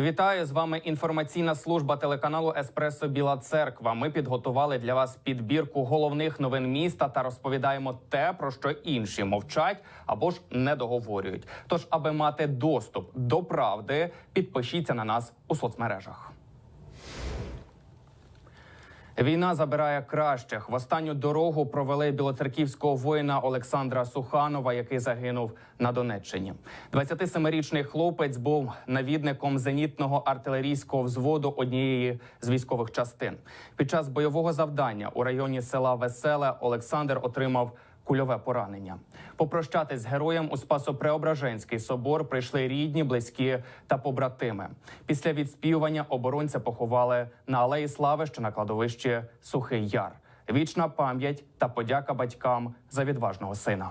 Вітаю з вами. Інформаційна служба телеканалу Еспресо Біла Церква. Ми підготували для вас підбірку головних новин міста та розповідаємо те, про що інші мовчать або ж не договорюють. Тож, аби мати доступ до правди, підпишіться на нас у соцмережах. Війна забирає кращих. В останню дорогу провели білоцерківського воїна Олександра Суханова, який загинув на Донеччині. 27-річний хлопець був навідником зенітного артилерійського взводу однієї з військових частин. Під час бойового завдання у районі села Веселе Олександр отримав кульове поранення. Попрощатись з героєм у Спасо-Преображенський собор прийшли рідні, близькі та побратими. Після відспівування оборонця поховали на алеї Слави, що на кладовищі Сухий Яр. Вічна пам'ять та подяка батькам за відважного сина.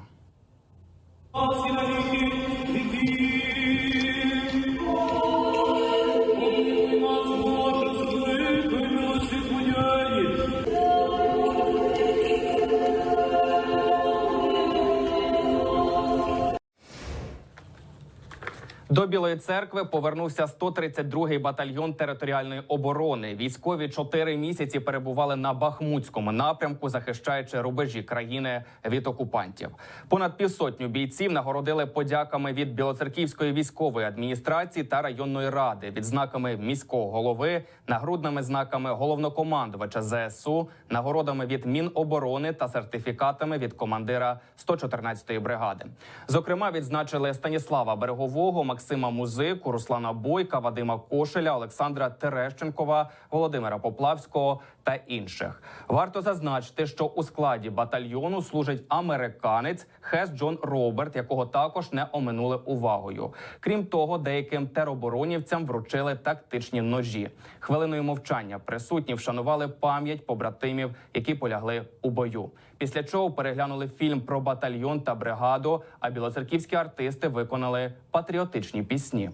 До Білої церкви повернувся 132-й батальйон територіальної оборони. Військові чотири місяці перебували на Бахмутському напрямку, захищаючи рубежі країни від окупантів. Понад півсотню бійців нагородили подяками від Білоцерківської військової адміністрації та районної ради, відзнаками міського голови, нагрудними знаками головнокомандувача ЗСУ, нагородами від Міноборони та сертифікатами від командира 114-ї бригади. Зокрема, відзначили Станіслава Берегового, Максима Музику, Руслана Бойка, Вадима Кошеля, Олександра Терещенкова, Володимира Поплавського та інших. Варто зазначити, що у складі батальйону служить американець Хес Джон Роберт, якого також не оминули увагою. Крім того, деяким тероборонівцям вручили тактичні ножі. Хвилиною мовчання присутні вшанували пам'ять побратимів, які полягли у бою. Після чого переглянули фільм про батальйон та бригаду. А білоцерківські артисти виконали патріотичні пісні.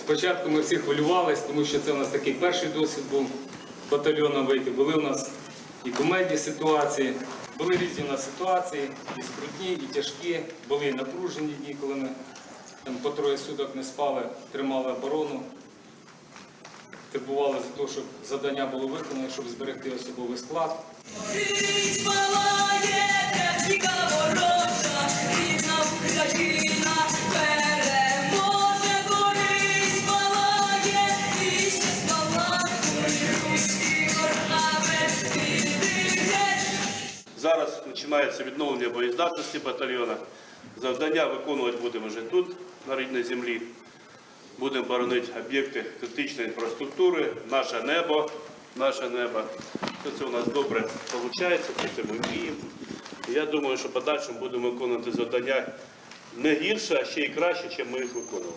Спочатку ми всі хвилювалися, тому що це у нас такий перший досвід був батальйоном вийти. Були у нас і кумедні ситуації, були різні у нас ситуації, і скрутні, і тяжкі, були і напружені дні, коли ми там, по троє суток не спали, тримали оборону. Турбували за те, щоб завдання було виконане, щоб зберегти особовий склад. Починається відновлення боєздатності батальйону. Завдання виконувати будемо вже тут, на рідній землі. Будемо боронити об'єкти критичної інфраструктури, наше небо, наше небо. Все це у нас добре виходить, все це ми вміємо. Я думаю, що подальшому будемо виконувати завдання не гірше, а ще й краще, ніж ми їх виконували.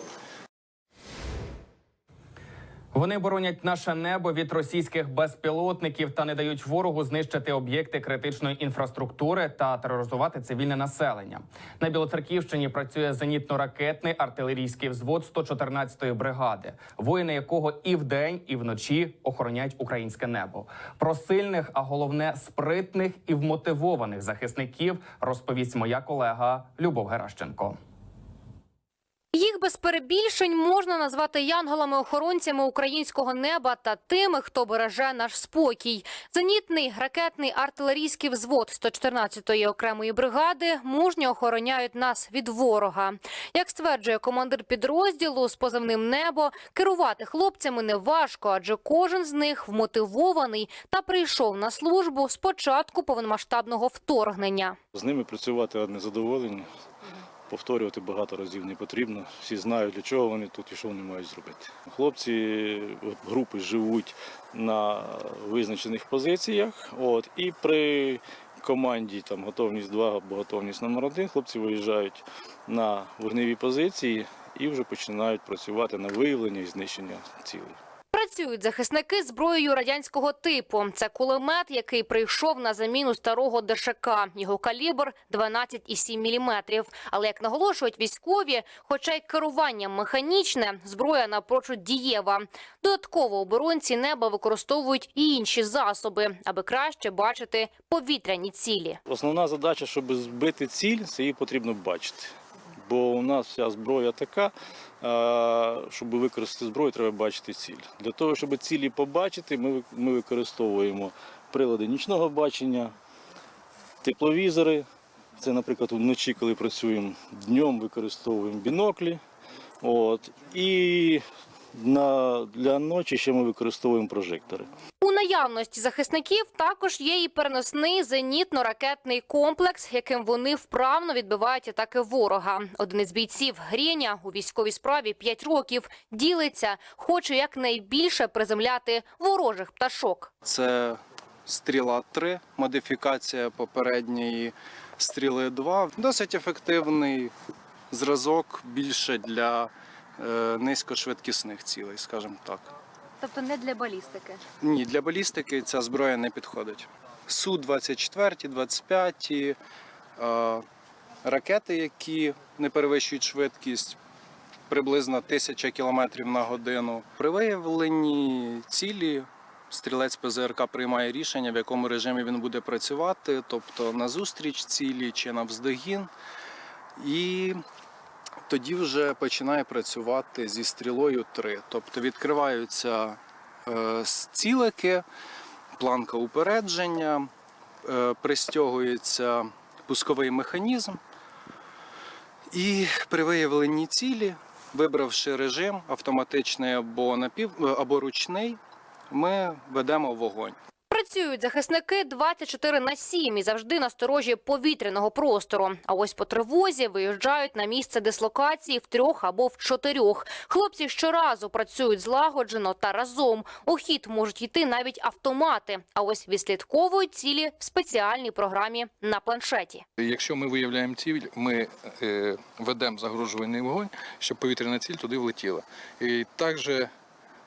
Вони боронять наше небо від російських безпілотників та не дають ворогу знищити об'єкти критичної інфраструктури та тероризувати цивільне населення. На Білоцерківщині працює зенітно-ракетний артилерійський взвод 114-ї бригади, воїни якого і вдень, і вночі охороняють українське небо. Про сильних, а головне спритних і вмотивованих захисників розповість моя колега Любов Геращенко. Їх без перебільшень можна назвати янголами-охоронцями українського неба та тими, хто береже наш спокій. Зенітний ракетний артилерійський взвод 114-ї окремої бригади мужньо охороняють нас від ворога. Як стверджує командир підрозділу з позивним небо, керувати хлопцями не важко, адже кожен з них вмотивований та прийшов на службу з початку повномасштабного вторгнення. З ними працювати одне задоволення. Повторювати багато разів не потрібно. Всі знають, для чого вони тут і що вони мають зробити. Хлопці групи живуть на визначених позиціях. От, і при команді там, готовність 2 або готовність номер 1 хлопці виїжджають на вогневі позиції і вже починають працювати на виявлення і знищення цілей. Працюють захисники зброєю радянського типу. Це кулемет, який прийшов на заміну старого ДШК. Його калібр 12,7 мм. Але як наголошують військові, хоча й керування механічне, зброя напрочуд дієва. Додатково оборонці неба використовують і інші засоби, аби краще бачити повітряні цілі. Основна задача, щоб збити ціль, це її потрібно бачити. Бо у нас вся зброя така, щоб використати зброю, треба бачити ціль. Для того, щоб цілі побачити, ми, ми використовуємо прилади нічного бачення, тепловізори. Це, наприклад, вночі, коли працюємо днем, використовуємо біноклі. От. І на, для ночі ще ми використовуємо прожектори. У наявності захисників також є і переносний зенітно-ракетний комплекс, яким вони вправно відбивають атаки ворога. Один із бійців Грєня у військовій справі 5 років ділиться, хоче якнайбільше приземляти ворожих пташок. Це стріла 3, модифікація попередньої стріли 2. Досить ефективний зразок більше для низькошвидкісних цілей, скажімо так. Тобто не для балістики. Ні, для балістики ця зброя не підходить. Су-24, 25, е, ракети, які не перевищують швидкість приблизно 1000 км на годину. При виявленні цілі стрілець ПЗРК приймає рішення, в якому режимі він буде працювати, тобто на зустріч цілі чи на вздогін. І тоді вже починає працювати зі стрілою 3. Тобто відкриваються е, цілики, планка упередження, е, пристягується пусковий механізм. І при виявленні цілі, вибравши режим автоматичний або, напів, або ручний, ми ведемо вогонь. Працюють захисники 24 на 7 і завжди на сторожі повітряного простору. А ось по тривозі виїжджають на місце дислокації в трьох або в чотирьох. Хлопці щоразу працюють злагоджено та разом. У хід можуть йти навіть автомати. А ось відслідковують цілі в спеціальній програмі на планшеті. Якщо ми виявляємо ціль, ми е, ведемо загрожувальний вогонь, щоб повітряна ціль туди влетіла. І також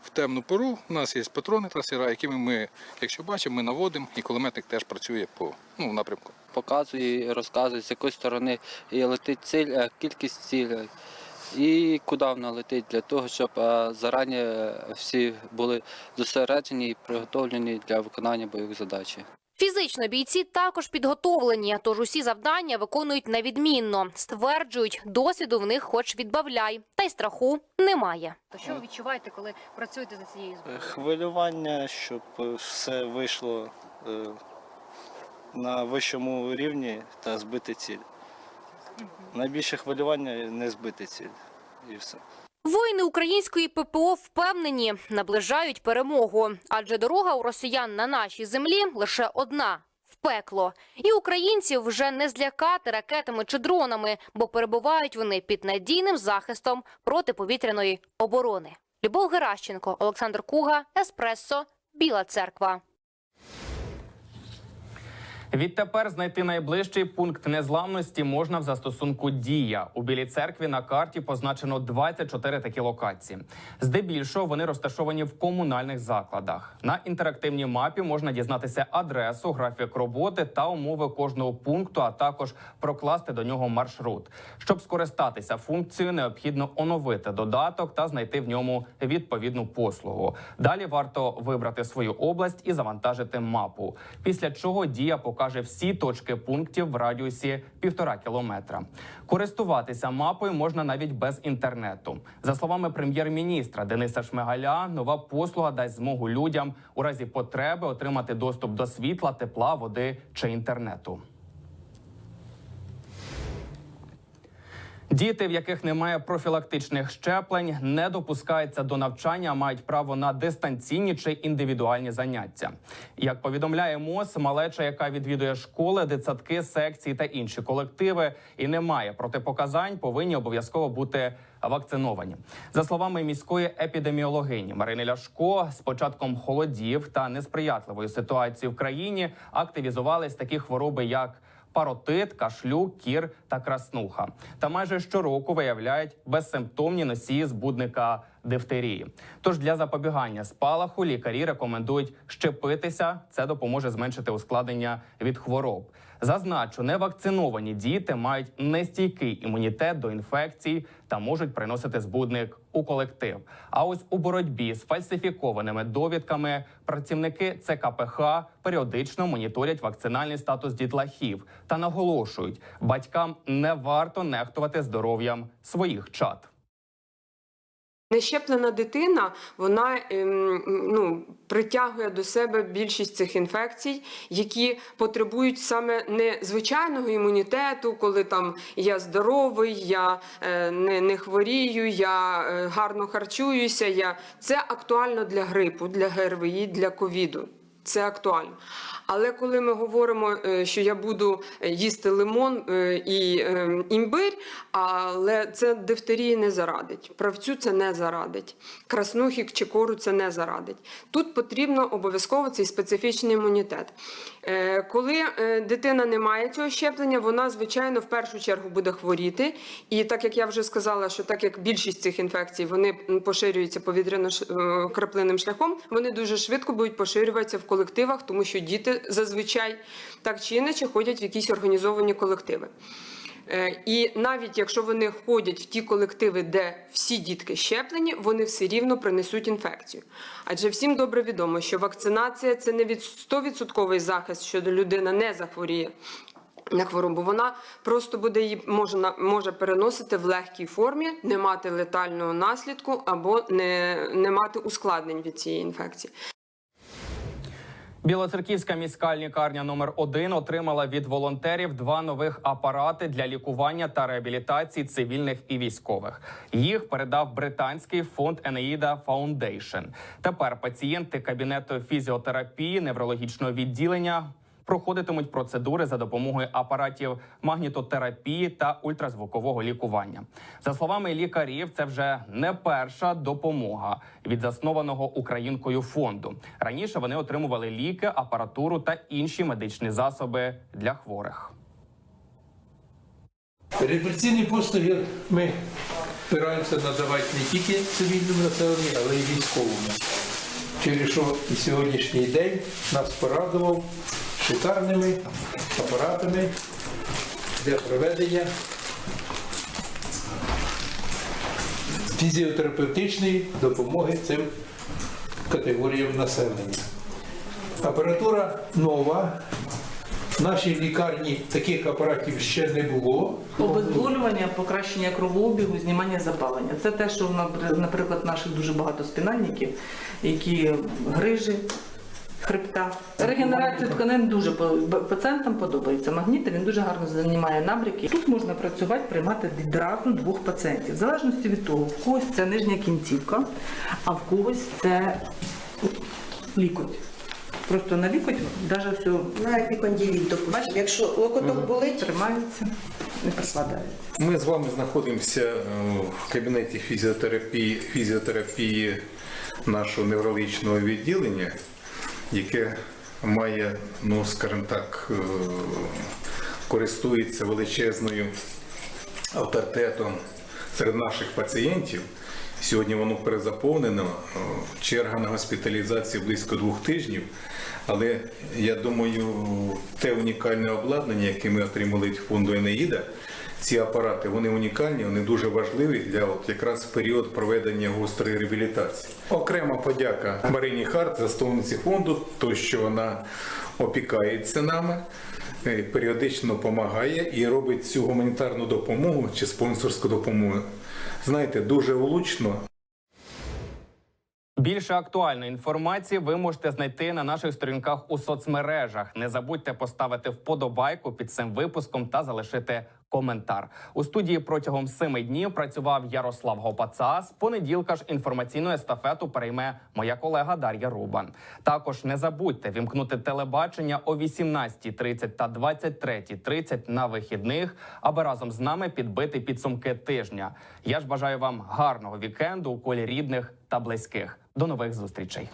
в темну пору у нас є патрони трасера, якими ми, якщо бачимо, ми наводимо, і кулеметник теж працює по ну, напрямку. показує розказує, з якої сторони летить ціль, е, кількість цілей і куди вона летить, для того, щоб е, зарані всі були зосереджені і приготовлені для виконання бойових задач. Фізично бійці також підготовлені, тож усі завдання виконують невідмінно. Стверджують, досвіду в них хоч відбавляй, та й страху немає. То що ви відчуваєте, коли працюєте за цією Е, Хвилювання, щоб е, все вийшло е, на вищому рівні та збити ціль. Найбільше хвилювання не збити ціль. І все. Воїни української ППО впевнені, наближають перемогу, адже дорога у росіян на нашій землі лише одна в пекло. І українців вже не злякати ракетами чи дронами, бо перебувають вони під надійним захистом протиповітряної оборони. Любов Геращенко, Олександр Куга, Еспресо, Біла Церква. Відтепер знайти найближчий пункт незламності можна в застосунку Дія у білій церкві. На карті позначено 24 такі локації. Здебільшого вони розташовані в комунальних закладах. На інтерактивній мапі можна дізнатися адресу, графік роботи та умови кожного пункту, а також прокласти до нього маршрут. Щоб скористатися функцією, необхідно оновити додаток та знайти в ньому відповідну послугу. Далі варто вибрати свою область і завантажити мапу. Після чого дія покаже всі точки пунктів в радіусі півтора кілометра. Користуватися мапою можна навіть без інтернету. За словами прем'єр-міністра Дениса Шмигаля, нова послуга дасть змогу людям у разі потреби отримати доступ до світла, тепла, води чи інтернету. Діти, в яких немає профілактичних щеплень, не допускаються до навчання, мають право на дистанційні чи індивідуальні заняття. Як повідомляє МОЗ, малеча, яка відвідує школи, дитсадки, секції та інші колективи, і не має протипоказань, повинні обов'язково бути вакциновані. За словами міської епідеміологині Марини Ляшко, з початком холодів та несприятливої ситуації в країні активізувались такі хвороби, як паротит, кашлю, кір та краснуха. Та майже щороку виявляють безсимптомні носії збудника дифтерії. Тож для запобігання спалаху лікарі рекомендують щепитися. Це допоможе зменшити ускладнення від хвороб. Зазначу, невакциновані діти мають нестійкий імунітет до інфекцій та можуть приносити збудник у колектив. А ось у боротьбі з фальсифікованими довідками працівники ЦКПХ періодично моніторять вакцинальний статус дітлахів та наголошують, батькам не варто нехтувати здоров'ям своїх чад. Нещеплена дитина вона ем, ну, притягує до себе більшість цих інфекцій, які потребують саме не звичайного імунітету, коли там я здоровий, я е, не, не хворію, я е, гарно харчуюся. Я... Це актуально для грипу, для ГРВІ, для ковіду. Це актуально. Але коли ми говоримо, е, що я буду їсти лимон е, і е, імбирь, але це дифтерії не зарадить. Правцю це не зарадить. Краснухі чи кору це не зарадить. Тут потрібно обов'язково цей специфічний імунітет. Е, Коли е, дитина не має цього щеплення, вона, звичайно, в першу чергу буде хворіти. І так як я вже сказала, що так як більшість цих інфекцій вони поширюються повітряно-краплинним шляхом, вони дуже швидко будуть поширюватися в колективах, тому що діти зазвичай так чи інакше ходять в якісь організовані колективи. Е, І навіть якщо вони ходять в ті колективи, де всі дітки щеплені, вони все рівно принесуть інфекцію. Адже всім добре відомо, що вакцинація це не від 100% захист, що людина не захворіє. На хворобу вона просто буде її може, може переносити в легкій формі, не мати летального наслідку або не, не мати ускладнень від цієї інфекції. Білоцерківська міська лікарня номер 1 отримала від волонтерів два нових апарати для лікування та реабілітації цивільних і військових. Їх передав британський фонд Енеїда Фаундейшн. Тепер пацієнти кабінету фізіотерапії неврологічного відділення. Проходитимуть процедури за допомогою апаратів магнітотерапії та ультразвукового лікування. За словами лікарів, це вже не перша допомога від заснованого українкою фонду. Раніше вони отримували ліки, апаратуру та інші медичні засоби для хворих. Реабілітаційні послуги ми збираємося надавати не тільки цивільному населенню, але й військовому. Через що і сьогоднішній день нас порадував шикарними апаратами для проведення фізіотерапевтичної допомоги цим категоріям населення. Апаратура нова. В нашій лікарні таких апаратів ще не було. Обезболювання, покращення кровообігу, знімання запалення. Це те, що наприклад, наших дуже багато спинальників, які грижі, хребта. Регенерацію тканин дуже пацієнтам подобається. Магніт він дуже гарно знімає набряки. Тут можна працювати, приймати відразу двох пацієнтів, в залежності від того, в когось це нижня кінцівка, а в когось це лікоть. Просто на лікоть навіть все На епіконділіт, допустимо. Якщо локоток болить, тримається, не прикладається. Ми з вами знаходимося е, в кабінеті фізіотерапії, фізіотерапії нашого неврологічного відділення, яке має, ну скажімо так, е, користується величезною авторитетом серед наших пацієнтів. Сьогодні воно перезаповнено, черга на госпіталізацію близько двох тижнів. Але я думаю, те унікальне обладнання, яке ми отримали від фонду Енеїда, ці апарати вони унікальні, вони дуже важливі для от якраз період проведення гострої реабілітації. Окрема подяка Марині Харт, засновниці фонду, то що вона опікається нами, періодично допомагає і робить цю гуманітарну допомогу чи спонсорську допомогу. Знаєте, дуже влучно, Більше актуальної інформації ви можете знайти на наших сторінках у соцмережах. Не забудьте поставити вподобайку під цим випуском та залишити коментар. У студії протягом семи днів працював Ярослав Гопаца. З понеділка ж інформаційну естафету перейме моя колега Дар'я Рубан. Також не забудьте вімкнути телебачення о 18.30 та 23.30 на вихідних, аби разом з нами підбити підсумки тижня. Я ж бажаю вам гарного вікенду у колі рідних та близьких. До нових зустрічей.